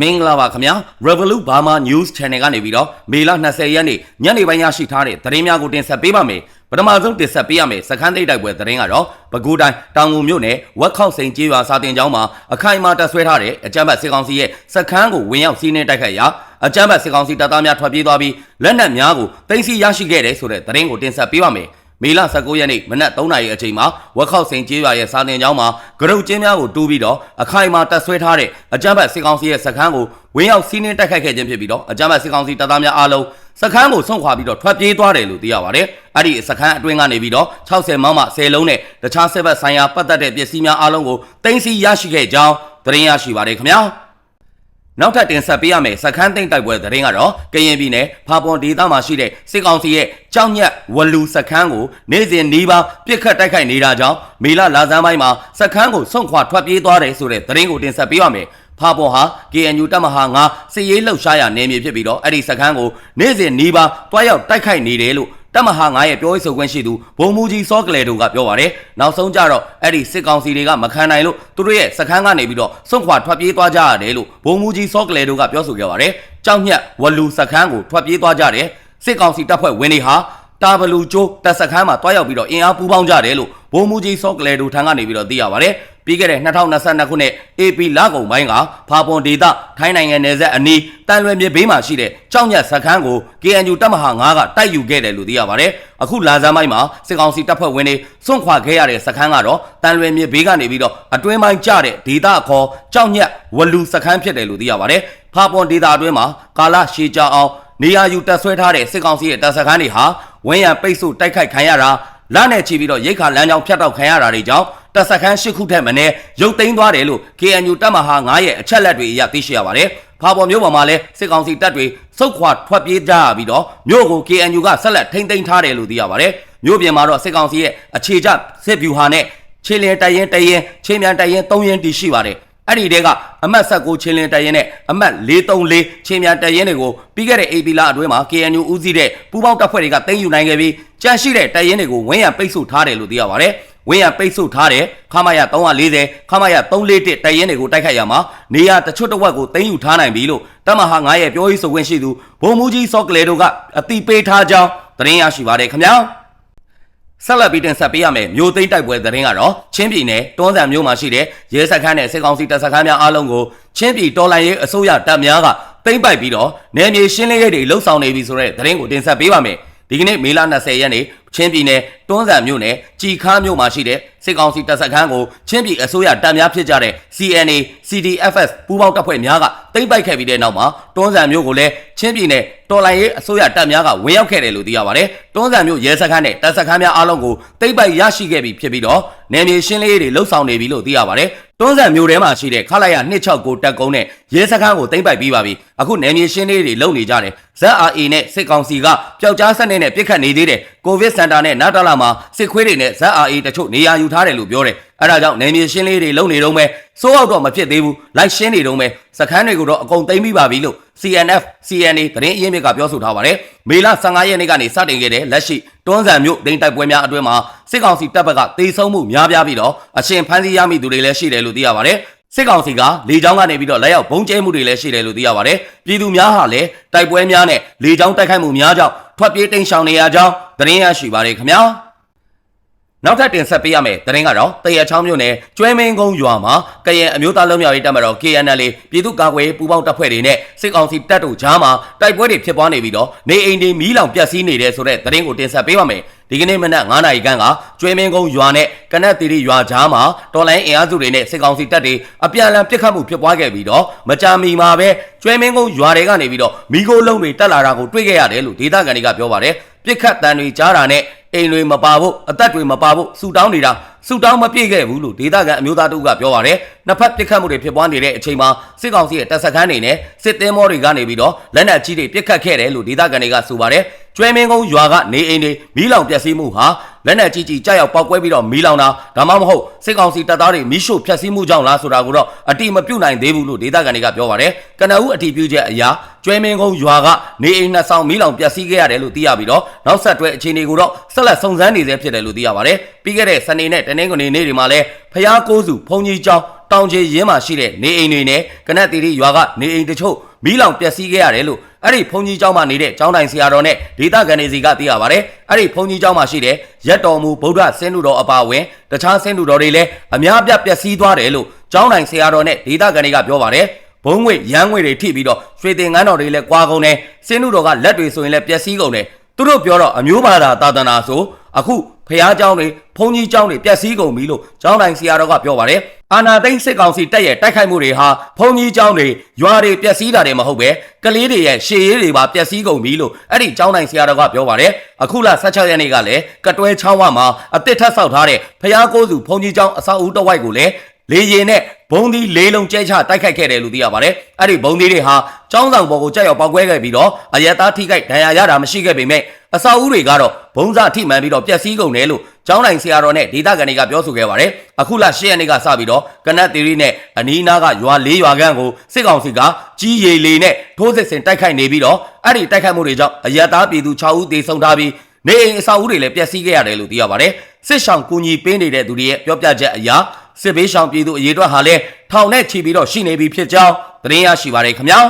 မင်္ဂလာပါခင်ဗျာ Revolut Burma News Channel ကနေပြီးတော့မေလ20ရက်နေ့ညနေပိုင်းရရှိထားတဲ့သတင်းများကိုတင်ဆက်ပေးပါမယ်ပထမဆုံးတင်ဆက်ပေးရမယ်စခန်းသိပ်တိုက်ပွဲသတင်းကတော့ပဲခူးတိုင်းတောင်ငူမြို့နယ်ဝက်ခောက်စိန်ကျေးရွာစာတင်ကျောင်းမှာအခိုင်အမာတပ်ဆွဲထားတဲ့အကြမ်းဖက်စစ်ကောင်စီရဲ့စခန်းကိုဝင်ရောက်စီးနင်းတိုက်ခိုက်ရာအကြမ်းဖက်စစ်ကောင်စီတပ်သားများထွက်ပြေးသွားပြီးလက်နက်များကိုတင်စီရရှိခဲ့တယ်ဆိုတဲ့သတင်းကိုတင်ဆက်ပေးပါမယ် မေလ19ရက်နေ့မနက်3နာရီအချိန်မှာဝက်ခောက်စိန်ကျေးရွာရဲ့စာတင်ကျောင်းမှာဂရုတ်ကျင်းများကိုတူးပြီးတော့အခိုင်အမာတပ်ဆွဲထားတဲ့အကြမ်းဖက်စစ်ကောင်စီရဲ့စခန်းကိုဝင်ရောက်စီးနင်းတိုက်ခိုက်ခဲ့ခြင်းဖြစ်ပြီးတော့အကြမ်းဖက်စစ်ကောင်စီတပ်သားများအားလုံးစခန်းကိုဆုံးခွာပြီးတော့ထွက်ပြေးသွားတယ်လို့သိရပါတယ်။အဲ့ဒီစခန်းအတွင်းကနေပြီးတော့60မမ10လုံးနဲ့တခြားစစ်ဘက်ဆိုင်ရာပတ်သက်တဲ့ပစ္စည်းများအားလုံးကိုတင်စီရရှိခဲ့ကြောင်းသတင်းရရှိပါတယ်ခင်ဗျာ။ နောက်ထပ်တင်ဆက်ပေးရမယ်စခန်းသိမ့်တိုက်ပွဲသတင်းကတော့ကရင်ပြည်နယ်ဖာပွန်ဒေသမှာရှိတဲ့စစ်ကောင်စီရဲ့ကြောက်ညက်ဝလူစခန်းကိုနေ့စဉ်နီးပါးပြစ်ခတ်တိုက်ခိုက်နေတာကြောင့်မေလလာဇန်ပိုင်းမှာစခန်းကိုဆုံးခွာထွက်ပြေးသွားတယ်ဆိုတဲ့သတင်းကိုတင်ဆက်ပေးရမယ်ဖာပွန်ဟာ KNU တပ်မဟာ9စစ်ရေးလှုပ်ရှားရာနယ်မြေဖြစ်ပြီးတော့အဲ့ဒီစခန်းကိုနေ့စဉ်နီးပါးတွားရောက်တိုက်ခိုက်နေတယ်လို့ တပ်မဟာ9ရဲ့ပြောရေးဆိုခွင့်ရှိသူဘုံမူကြီးစောကလေတို့ကပြောပါတယ်။နောက်ဆုံးကြတော့အဲ့ဒီစစ်ကောင်စီတွေကမခံနိုင်လို့သူတို့ရဲ့စခန်းကနေပြီးတော့ဆုံးခွာထွက်ပြေးသွားကြရတယ်လို့ဘုံမူကြီးစောကလေတို့ကပြောဆိုခဲ့ပါတယ်။ကြောက်ညက်ဝလူစခန်းကိုထွက်ပြေးသွားကြတယ်။စစ်ကောင်စီတပ်ဖွဲ့ဝင်တွေဟာတာဘလူကျိုးတပ်စခန်းမှာတွားရောက်ပြီးတော့အင်အားပူးပေါင်းကြတယ်လို့ဘုံမူကြီးစောကလေတို့ထံကနေပြီးတော့သိရပါတယ်။ ပြီးခဲ့တဲ့2022ခုနှစ် AP လကုန်ပိုင်းကဖာပွန်ဒေသထိုင်းနိုင်ငံနယ်စပ်အနီးတန်လွယ်မြေဘေးမှာရှိတဲ့ကြောက်ညက်စခန်းကို KNU တပ်မဟာ9ကတိုက်ယူခဲ့တယ်လို့သိရပါတယ်။အခုလာဇန်ပိုင်းမှာစစ်ကောင်စီတပ်ဖွဲ့ဝင်တွေစွန့်ခွာခဲ့ရတဲ့စခန်းကတော့တန်လွယ်မြေဘေးကနေပြီးတော့အတွင်းပိုင်းကျတဲ့ဒေသအခေါ်ကြောက်ညက်ဝလူစခန်းဖြစ်တယ်လို့သိရပါတယ်။ဖာပွန်ဒေသအတွင်းမှာကာလရှည်ကြာအောင်နေရာယူတပ်ဆွဲထားတဲ့စစ်ကောင်စီရဲ့တပ်စခန်းတွေဟာဝင်းရံပိတ်ဆို့တိုက်ခိုက်ခံရတာလနဲ့ချီပြီးတော့ရိတ်ခါလမ်းကြောင်းဖြတ်တောက်ခံရတာတွေကြောင့် တပ်စခန်း၈ခုထက်မနည်းရုပ်သိမ်းသွားတယ်လို့ KNU တပ်မဟာ9ရဲ့အချက်လက်တွေအရသိရှိရပါတယ်။ဖာပေါ်မျိုးပေါ်မှာလည်းစစ်ကောင်စီတပ်တွေစုတ်ခွာထွက်ပြေးကြရပြီးတော့မြို့ကို KNU ကဆက်လက်ထိန်းသိမ်းထားတယ်လို့သိရပါတယ်။မြို့ပြင်မှာတော့စစ်ကောင်စီရဲ့အခြေချစစ်ဗျူဟာနဲ့ခြေလျင်တရင်တရင်ခြေမြန်တရင်၃ရင်တည်ရှိပါတယ်။ အဲ့ဒီတဲကအမတ်16ချင်းလင်းတရင်နဲ့အမတ်434ချင်းမြန်တရင်တွေကိုပြီးခဲ့တဲ့ AP လအတွင်းမှာ KNU ဦးစီးတဲ့ပူးပေါင်းတပ်ဖွဲ့တွေကသိမ်းယူနိုင်ခဲ့ပြီးကြန့်ရှိတဲ့တရင်တွေကိုဝင်းရံပိတ်ဆို့ထားတယ်လို့သိရပါတယ်။ဝင်းရံပိတ်ဆို့ထားတဲ့ခမာရ340ခမာရ341တရင်တွေကိုတိုက်ခိုက်ရမှာနေရတချွတ်တဝက်ကိုသိမ်းယူထားနိုင်ပြီလို့တမဟာ9ရဲ့ပြောရေးဆိုခွင့်ရှိသူဘုံမူကြီးစောကလေတို့ကအတိပေးထားကြောင်းသတင်းရရှိပါတယ်ခင်ဗျာ။ ဆက်လက်ပြီးတင်ဆက်ပေးရမယ်မြို့သိမ်းတိုက်ပွဲသတင်းကတော့ချင်းပြည်နယ်တွန်းဆန်မြို့မှာရှိတဲ့ရဲစခန်းနဲ့စစ်ကောင်စီတပ်စခန်းများအားလုံးကိုချင်းပြည်တော်လိုင်းရေးအစိုးရတပ်များကသိမ်းပိုက်ပြီးတော့နယ်မြေရှင်းလင်းရေးတွေလှုပ်ဆောင်နေပြီဆိုတဲ့သတင်းကိုတင်ဆက်ပေးပါမယ်ဒီကနေ့မေလ20ရက်နေ့ ချင်းပြည်နယ်တွန်းဆန်မြို့နယ်ကြည်ခါမြို့မှာရှိတဲ့စစ်ကောင်စီတပ်စခန်းကိုချင်းပြည်အစိုးရတပ်များဖြစ်ကြတဲ့ CNA CDFS ပူးပေါင်းတပ်ဖွဲ့များကသိမ်းပိုက်ခဲ့ပြီးတဲ့နောက်မှာတွန်းဆန်မြို့ကိုလည်းချင်းပြည်နယ်တော်လိုင်းရေးအစိုးရတပ်များကဝင်ရောက်ခဲ့တယ်လို့သိရပါတယ်။တွန်းဆန်မြို့ရဲစခန်းနဲ့တပ်စခန်းများအားလုံးကိုသိမ်းပိုက်ရရှိခဲ့ပြီဖြစ်ပြီးတော့နယ်မြေရှင်းလင်းရေးတွေလှုပ်ဆောင်နေပြီလို့သိရပါတယ်။တွန်းဆန်မြို့ထဲမှာရှိတဲ့ခလာရ269တပ်ကုန်းနဲ့ရဲစခန်းကိုသိမ်းပိုက်ပြီးပါပြီ။အခုနယ်မြေရှင်းလင်းရေးတွေလုပ်နေကြတယ်။ ZRA နဲ့စစ်ကောင်စီကပျောက်ကြားဆက်နဲ့ပြစ်ခတ်နေသေးတယ်။ကိုဗစ်စင်တာနဲ့နာတာလာမှာစစ်ခွေးတွေနဲ့ ZRA တချို့နေရာယူထားတယ်လို့ပြောတယ်။အဲဒါကြောင့်နယ်မြေရှင်းလင်းရေးတွေလုပ်နေတော့မယ်။စိုးအောက်တော့မဖြစ်သေးဘူး။လိုက်ရှင်းနေတော့မယ်။စခန်းတွေကိုတော့အကုန်သိမ်းပြီးပါပြီလို့ CNF CNA သတင်းအရင်းမြစ်ကပြောဆိုထားပါတယ်။မေလ15ရက်နေ့ကနေစတင်ခဲ့တဲ့လက်ရှိတွန်းဆန်မြို့ဒိန်တိုက်ပွဲများအတွင်းမှာစစ်ကောင်စီတပ်ဘက်ကတေဆုံးမှုများပြားပြီးတော့အရှင်ဖမ်းဆီးရမိသူတွေလည်းရှိတယ်လို့သိရပါတယ်။ စစ်ကောင်စီကလေကြောင်းကနေပြီးတော့လက်ရောက်ဘုံကျဲမှုတွေလည်းရှိတယ်လို့သိရပါတယ်။ပြည်သူများဟာလည်းတိုက်ပွဲများနဲ့လေကြောင်းတိုက်ခိုက်မှုများကြောင့်ထွက်ပြေးတိမ်းရှောင်နေရကြောင်းသတင်းရရှိပါတယ်ခင်ဗျာ။ နောက်ထပ်တင်ဆက်ပေးရမယ်တရင်ကတော့တရချောင်းမြို့နယ်ကျွဲမင်းကုန်းရွာမှာကရင်အမျိုးသားလုံးမြောက်ရေးတပ်မတော် KNL ပြည်သူ့ကာကွယ်ရေးပူးပေါင်းတပ်ဖွဲ့တွေနဲ့စစ်ကောင်စီတပ်တို့ကြားမှာတိုက်ပွဲတွေဖြစ်ပွားနေပြီးတော့နေအိမ်တွေမီးလောင်ပျက်စီးနေတဲ့ဆိုတဲ့တရင်ကိုတင်ဆက်ပေးပါမယ်ဒီကနေ့မနက်9နာရီခန့်ကကျွဲမင်းကုန်းရွာနဲ့ကနက်တီရီရွာကြားမှာတော်လိုင်းအင်အားစုတွေနဲ့စစ်ကောင်စီတပ်တွေအပြန်အလှန်ပစ်ခတ်မှုဖြစ်ပွားခဲ့ပြီးတော့မကြာမီမှာပဲကျွဲမင်းကုန်းရွာတွေကနေပြီးတော့မိโกလုံးတွေတက်လာတာကိုတွေ့ခဲ့ရတယ်လို့ဒေသခံတွေကပြောပါတယ်ပြစ်ခတ်တန်တွေကြားတာနဲ့ အိမ်တွေမပါဖို့အသက်တွေမပါဖို့ဆူတောင်းနေတာဆူတောင်းမပြည့်ခဲ့ဘူးလို့ဒေသခံအမျိုးသားတို့ကပြောပါတယ်နှစ်ဖက်ပြစ်ခတ်မှုတွေဖြစ်ပွားနေတဲ့အချိန်မှာစစ်ကောင်စီရဲ့တပ်စခန်းတွေနဲ့စစ်သင်းမောတွေကနေပြီးတော့လက်နက်ကြီးတွေပြစ်ခတ်ခဲ့တယ်လို့ဒေသခံတွေကဆိုပါတယ်ကျွဲမင်းကုန်းရွာကနေအိမ်တွေမီးလောင်ပျက်စီးမှုဟာလက်နက်ကြီးကြီးကြောက်ရောက်ပောက်ကွဲပြီးတော့မီးလောင်တာဒါမှမဟုတ်စစ်ကောင်စီတပ်သားတွေမီးရှို့ဖျက်ဆီးမှုကြောင့်လားဆိုတာကိုတော့အတိမပြုတ်နိုင်သေးဘူးလို့ဒေသခံတွေကပြောပါတယ်ကနအူးအတိပြုချက်အရာကျွဲမင်းကုန်းရွာကနေအိမ်နှစ်ဆောင်မီးလောင်ပျက်စီးခဲ့ရတယ်လို့သိရပြီးတော့နောက်ဆက်တွဲအခြေအနေကိုတော့ဆက်လက်စုံစမ်းနေသေးဖြစ်တယ်လို့သိရပါတယ်ပြီးခဲ့တဲ့စနေနဲ့တနင်္ဂနွေနေ့တွေမှာလည်းဖျားကိုးစုဘုံကြီးကျောင်းတောင်ချေရင်းမှာရှိတဲ့နေအိမ်တွေနဲ့ကနက်တီရီရွာကနေအိမ်တချို့မီးလောင်ပျက်စီးခဲ့ရတယ်လို့အဲ့ဒီဘုံကြီးကျောင်းမှာနေတဲ့ကျောင်းတိုင်ဆရာတော်နဲ့ဒေသခံတွေစီကသိရပါတယ်အဲ့ဒီဘုံကြီးကျောင်းမှာရှိတဲ့ရက်တော်မူဗုဒ္ဓဆင်းတုတော်အပါအဝင်တခြားဆင်းတုတော်တွေလည်းအများပြပျက်စီးသွားတယ်လို့ကျောင်းတိုင်ဆရာတော်နဲ့ဒေသခံတွေကပြောပါတယ်ဘုံငွေရမ်းငွေတွေထိပြီးတော့ရွှေတင်ငန်းတော်တွေလည်းကွာကုန်တယ်ဆင်းတုတော်ကလက်တွေဆိုရင်လည်းပျက်စီးကုန်တယ်သူတို့ပြောတော့အမျိုးဘာသာသာသနာဆိုအခု ဖះเจ้าတွေဘုံကြီးเจ้าတွေပျက်စီးကုန်ပြီလို့ကျောင်းတိုင်ဆရာတော်ကပြောပါတယ်အာနာသိန်းစစ်ကောင်စီတက်ရဲ့တိုက်ခိုက်မှုတွေဟာဘုံကြီးเจ้าတွေရွာတွေပျက်စီးတာတွေမဟုတ်ပဲကလေးတွေရဲ့ရှေးရေးတွေပါပျက်စီးကုန်ပြီလို့အဲ့ဒီကျောင်းတိုင်ဆရာတော်ကပြောပါတယ်အခုလ16ရက်နေ့ကလည်းကတွဲချောင်းဝမှာအစ်စ်ထပ်ဆောက်ထားတဲ့ဖះကိုးစုဘုံကြီးเจ้าအဆောက်အဦတစ်ဝိုက်ကိုလည်း လေရင်နဲ့ဘုံဒီလေးလုံးကျဲချတိုက်ခိုက်ခဲ့တယ်လို့သိရပါတယ်။အဲ့ဒီဘုံဒီတွေဟာကျောင်းဆောင်ပေါ်ကိုကြောက်ရောက်ပောက်ကွဲခဲ့ပြီးတော့အရက်သားထိခိုက်ဒဏ်ရာရတာမရှိခဲ့ပေမဲ့အဆောက်အဦတွေကတော့ဘုံစားထိမှန်ပြီးတော့ပျက်စီးကုန်တယ်လို့ကျောင်းတိုင်းဆရာတော်နဲ့ဒေသခံတွေကပြောဆိုခဲ့ပါတယ်။အခုလ10ရက်နေ့ကစပြီးတော့ကနတ်သီရိနဲ့အနီးနားကရွာ၄ရွာခန့်ကိုစစ်ကောင်စီကကြီးရီလေနဲ့ထိုးစစ်ဆင်တိုက်ခိုက်နေပြီးတော့အဲ့ဒီတိုက်ခိုက်မှုတွေကြောင့်အရက်သားပြည်သူ6ဦးသေဆုံးထားပြီးနေအိမ်အဆောက်အဦတွေလည်းပျက်စီးခဲ့ရတယ်လို့သိရပါတယ်။စစ်ဆောင်ကူညီပေးနေတဲ့သူတွေရဲ့ပြောပြချက်အရ စစ်ဘေးရှောင်ပြည်သူအရေးအတွက်ဟာလည်းထောင်နဲ့ချီပြီးတော့ရှိနေပြီဖြစ်ကြောင်းသတင်းရရှိပါတယ်ခင်ဗျာ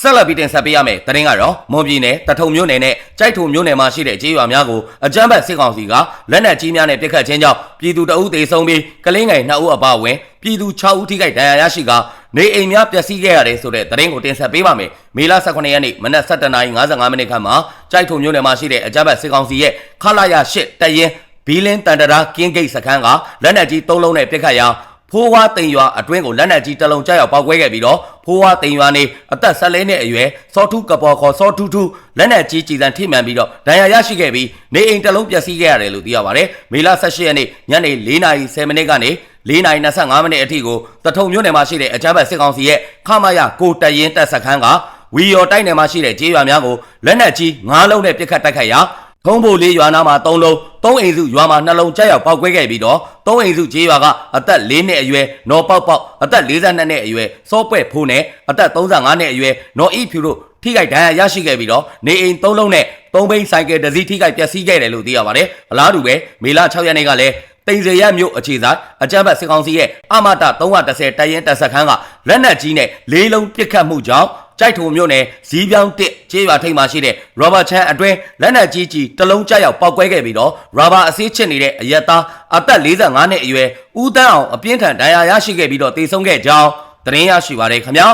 ဆက်လက်ပြီးတင်ဆက်ပေးရမယ်သတင်းကတော့မွန်ပြည်နယ်တထုံမြို့နယ်နဲ့ကြိုက်ထုံမြို့နယ်မှာရှိတဲ့ကြေးရွာများကိုအကြမ်းဖက်စစ်ကောင်စီကလက်နက်ကြီးများနဲ့ပစ်ခတ်ခြင်းကြောင့်ပြည်သူတအုပ်သေဆုံးပြီးကလင်းငယ်2ဦးအပါအဝင်ပြည်သူ6ဦးထိခိုက်ဒဏ်ရာရရှိကနေအိမ်များပျက်စီးခဲ့ရတယ်ဆိုတဲ့သတင်းကိုတင်ဆက်ပေးပါမယ်မေလ18ရက်နေ့မနက်7:55မိနစ်ခန့်မှာကြိုက်ထုံမြို့နယ်မှာရှိတဲ့အကြမ်းဖက်စစ်ကောင်စီရဲ့ခလာရ8တရင် ဘီလင်းတန်တရာကင်းဂိတ်စခန်းကလက်နက်ကြီး၃လုံးနဲ့ပစ်ခတ်ရာဖိုးဝါတိန်ရွာအတွင်းကိုလက်နက်ကြီးတစ်လုံးကြောက်ရောက်ပောက်ကွဲခဲ့ပြီးတော့ဖိုးဝါတိန်ရွာနေအသက်၁၄နှစ်အရွယ်စောထုကပေါ်ခေါ်စောထုထုလက်နက်ကြီးကြည်စံထိမှန်ပြီးတော့ဒဏ်ရာရရှိခဲ့ပြီးနေအိမ်တစ်လုံးပျက်စီးခဲ့ရတယ်လို့သိရပါတယ်။မေလ18ရက်နေ့ညနေ4:30မိနစ်ကနေ4:25မိနစ်အထိကိုတထုံမြို့နယ်မှာရှိတဲ့အကြမ်းဖက်စစ်ကောင်စီရဲ့ခမရကိုတရင်တပ်စခန်းကဝီယော်တိုက်နယ်မှာရှိတဲ့ကြေးရွာများကိုလက်နက်ကြီး9လုံးနဲ့ပစ်ခတ်တိုက်ခိုက်ရာ ထုံးဖို့လေးရွာနာမှာ3လုံး3အိမ်စုရွာမှာ2လုံးကြောက်ရောက်ပောက်ကွဲခဲ့ပြီးတော့3အိမ်စုကြေးရွာကအသက်4နှစ်အရွယ်နော်ပေါက်ပေါက်အသက်42နှစ်အရွယ်စောပွဲ့ဖိုးနဲ့အသက်35နှစ်အရွယ်နော်ဤဖြူတို့ထိခိုက်ဒဏ်ရာရရှိခဲ့ပြီးတော့နေအိမ်3လုံးနဲ့3ဘိန်းဆိုင်ကယ်တစ်စီးထိခိုက်ပျက်စီးခဲ့တယ်လို့သိရပါတယ်အလားတူပဲမေလ6ရက်နေ့ကလည်းတိန်စရမြို့အခြေဆိုင်အကြမ်းဖက်စစ်ကောင်စီရဲ့အမတာ330တရင်တပ်စခန်းကလက်နက်ကြီးနဲ့လေးလုံးပစ်ခတ်မှုကြောင့်ကြိုက်ထုံမြို့နယ်ဇီးပြောင်းတစ်ကျေးရွာထိပ်မှာရှိတဲ့ရောဘာချန်အတွင်းလက်နက်ကြီးကြီးတစ်လုံးကျရောက်ပောက်ကွဲခဲ့ပြီးတော့ရောဘာအစည်းချစ်နေတဲ့အရက်သားအသက်45နှစ်အရွယ်ဦးတန်းအောင်အပြင်းထန်ဒဏ်ရာရရှိခဲ့ပြီးတော့တေဆုံးခဲ့ကြောင်းသတင်းရရှိပါတယ်ခင်ဗျာ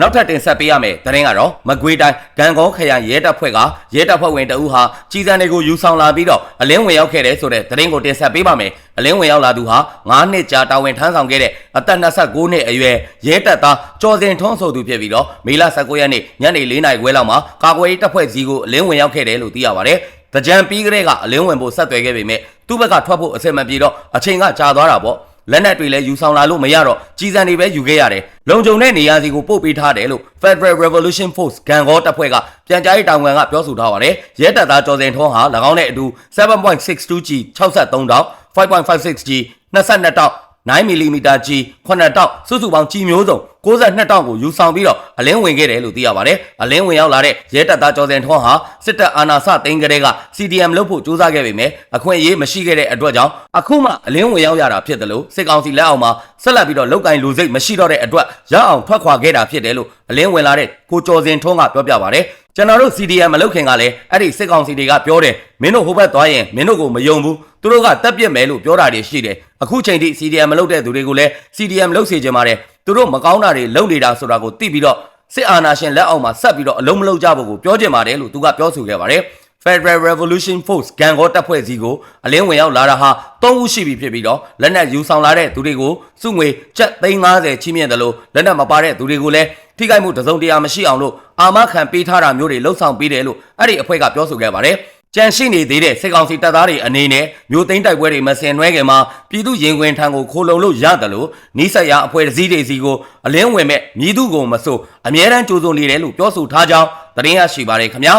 နောက်ထပ်တင်ဆက်ပေးရမယ်သတင်းကတော့မကွေးတိုင်းဂံကောခရိုင်ရဲတပ်ဖွဲ့ကရဲတပ်ဖွဲ့ဝင်တအူးဟာကြီးစံတွေကိုယူဆောင်လာပြီးတော့အလင်းဝင်ရောက်ခဲ့တဲ့ဆိုတဲ့သတင်းကိုတင်ဆက်ပေးပါမယ်အလင်းဝင်ရောက်လာသူဟာ9နှစ်ကြာတာဝန်ထမ်းဆောင်ခဲ့တဲ့အသက်29နှစ်အရွယ်ရဲတပ်သားကျော်စင်ထွန်းဆိုသူဖြစ်ပြီးတော့မေလ19ရက်နေ့ညနေ4နာရီခွဲလောက်မှာကာကွယ်ရေးတပ်ဖွဲ့စီကိုအလင်းဝင်ရောက်ခဲ့တယ်လို့သိရပါတယ်တကြံပြီးကလေးကအလင်းဝင်ဖို့ဆက်သွယ်ခဲ့ပေမဲ့သူ့ဘက်ကထွက်ဖို့အဆင်မပြေတော့အချိန်ကကြာသွားတာပေါ့ လက်နက်တွေလည်းယူဆောင်လာလို့မရတော့ကြီးစံတွေပဲယူခဲ့ရတယ်။လုံခြုံတဲ့နေရာစီကိုပို့ပေးထားတယ်လို့ Federal Revolution Force ဂန်ဂေါတပ်ဖွဲ့ကပြန်ကြားရေးတာဝန်ကပြောဆိုထားပါတယ်။ရဲတပ်သားကျော်စင်ထွန်းဟာ၎င်းနဲ့အတူ 7.62G 63တောက် 5.56G 22တောက် 9mm ကြီး9တောက်စုစုပေါင်းကြီးမျိုးစုံ 62တောက်ကိုယူဆောင်ပြီးတော့အလင်းဝင်ခဲ့တယ်လို့သိရပါတယ်။အလင်းဝင်ရောက်လာတဲ့ရဲတပ်သားကျော်စင်ထွန်းဟာစစ်တပ်အာဏာစသိမ်းကလေးက CDM လုပ်ဖို့ကြိုးစားခဲ့ပေမဲ့အခွင့်အရေးမရှိခဲ့တဲ့အတွက်ကြောင့်အခုမှအလင်းဝင်ရောက်ရတာဖြစ်တယ်လို့စစ်ကောင်စီလက်အောက်မှာဆက်လက်ပြီးတော့လောက်ကင်လူစိတ်မရှိတော့တဲ့အတွက်ရအောင်ထွက်ခွာခဲ့တာဖြစ်တယ်လို့အလင်းဝင်လာတဲ့ကိုကျော်စင်ထွန်းကပြောပြပါတယ်။ကျွန်တော်တို့ CDM မလုပ်ခင်ကလည်းအဲ့ဒီစစ်ကောင်စီတွေကပြောတယ်မင်းတို့ဟိုဘက်သွားရင်မင်းတို့ကိုမယုံဘူးသူတို့ကတက်ပြစ်မယ်လို့ပြောတာတွေရှိတယ်အခုချိန်ထိ CDM မလုပ်တဲ့သူတွေကိုလည်း CDM လုပ်စေချင်ပါတယ် သူတို့မကောင်းတာတွေလုပ်နေတာဆိုတာကိုသိပြီးတော့စစ်အာဏာရှင်လက်အောက်မှာဆက်ပြီးတော့အလုံးမလုံးကြဖို့ကိုပြောချင်ပါတယ်လို့သူကပြောဆိုခဲ့ပါတယ် Federal Revolution Force ဂန်ဂေါတပ်ဖွဲ့စည်းကိုအလင်းဝင်ရောက်လာတာဟာ၃ဦးရှိပြီဖြစ်ပြီးတော့လက်နက်ယူဆောင်လာတဲ့သူတွေကိုစုငွေကျပ်350ချီးမြှင့်တယ်လို့လက်နက်မပါတဲ့သူတွေကိုလည်းထိခိုက်မှုတစုံတရာမရှိအောင်လို့အာမခံပေးထားတာမျိုးတွေလှုပ်ဆောင်ပေးတယ်လို့အဲ့ဒီအဖွဲ့ကပြောဆိုခဲ့ပါတယ် ကြန့်ရှိနေသေးတဲ့စစ်ကောင်စီတပ်သားတွေအနေနဲ့မျိုးသိန်းတိုက်ပွဲတွေမဆင်နွှဲခင်မှာပြည်သူရင်ခွင်ထံကိုခိုလုံလို့ရတယ်လို့နိစက်ရအဖွဲ့အစည်းတွေစီကိုအလင်းဝင်မဲ့မြည်သူကိုမဆိုအမြဲတမ်းကြိုးစုံနေတယ်လို့ပြောဆိုထားကြောင်းသတင်းရရှိပါတယ်ခင်ဗျာ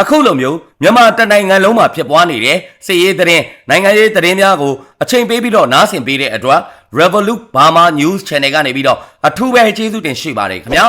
အခုလိုမျိုးမြန်မာတနိုင်ငံလုံးမှာဖြစ်ပွားနေတဲ့စစ်ရေးသတင်းနိုင်ငံရေးသတင်းများကိုအချိန်ပေးပြီးတော့နားဆင်ပေးတဲ့အတွက် Revolut Burma News Channel ကနေပြီးတော့အထူးပဲကျေးဇူးတင်ရှိပါတယ်ခင်ဗျာ